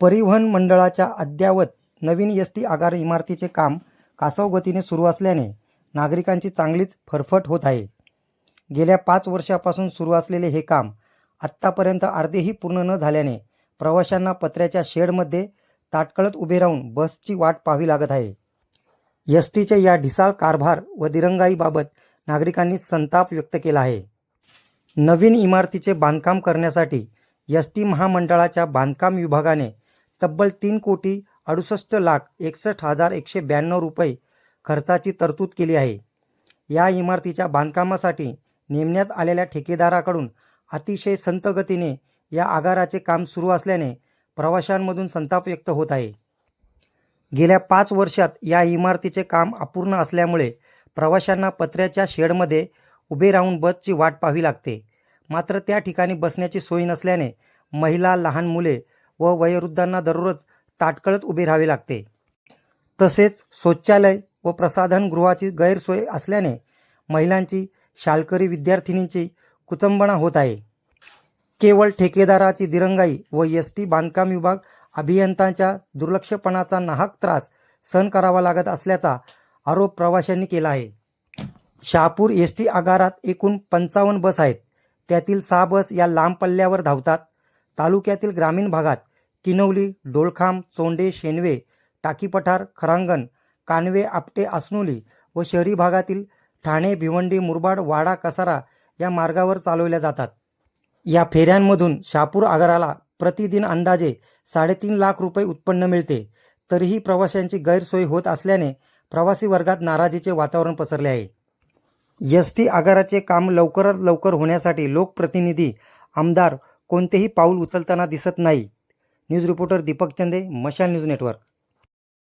परिवहन मंडळाच्या अद्ययावत नवीन एस टी आगार इमारतीचे काम कासव गतीने सुरू असल्याने नागरिकांची चांगलीच फरफट होत आहे. गेल्या पाच वर्षापासून सुरू असलेले हे काम आत्तापर्यंत अर्धेही पूर्ण न झाल्याने प्रवाशांना पत्र्याच्या शेडमध्ये ताटकळत उभे राहून बसची वाट पाहावी लागत आहे. एस टीच्या या ढिसाळ कारभार व दिरंगाईबाबत नागरिकांनी संताप व्यक्त केला आहे. नवीन इमारतीचे बांधकाम करण्यासाठी एस टी महामंडळाच्या बांधकाम विभागाने तब्बल तीन कोटी अडुसष्ट लाख एकसष्ट हजार एकशे ब्याण्णव रुपये खर्चाची तरतूद केली आहे. या इमारतीच्या बांधकामासाठी नेमण्यात आलेल्या ठेकेदाराकडून अतिशय संतगतीने या आगाराचे काम सुरू असल्याने प्रवाशांमधून संताप व्यक्त होत आहे. गेल्या पाच वर्षात या इमारतीचे काम अपूर्ण असल्यामुळे प्रवाशांना पत्र्याच्या शेडमध्ये उभे राहून बसची वाट पाहावी लागते. मात्र त्या ठिकाणी बसण्याची सोय नसल्याने महिला लहान मुले व वयोवृद्धांना दररोज ताटकळत उभे राहावे लागते. तसेच शौचालय व प्रसाधनगृहाची गैरसोय असल्याने महिलांची शालकरी विद्यार्थिनींची कुचंबणा होत आहे. केवळ ठेकेदाराची दिरंगाई व एस टी बांधकाम विभाग अभियंत्यांच्या दुर्लक्षपणाचा नाहक त्रास सहन करावा लागत असल्याचा आरोप प्रवाशांनी केला आहे. शहापूर एस टी आगारात एकूण पंचावन्न बस आहेत. त्यातील सहा बस या लांब पल्ल्यावर धावतात. तालुक्यातील ग्रामीण भागात किनवली डोळखांब चोंडे शेनवे टाकीपठार खरांगण कानवे आपटे आसनोली व शहरी भागातील ठाणे भिवंडी मुरबाड वाडा कसारा या मार्गावर चालवल्या जातात. या फेऱ्यांमधून शहापूर आगाराला प्रतिदिन अंदाजे साडेतीन लाख रुपये उत्पन्न मिळते. तरीही प्रवाशांची गैरसोय होत असल्याने प्रवासी वर्गात नाराजीचे वातावरण पसरले आहे. एस टी आगाराचे काम लवकरात लवकर होण्यासाठी लोकप्रतिनिधी आमदार कोणतेही पाऊल उचलताना दिसत नाही. न्यूज रिपोर्टर दीपक चंदे मशाल न्यूज नेटवर्क.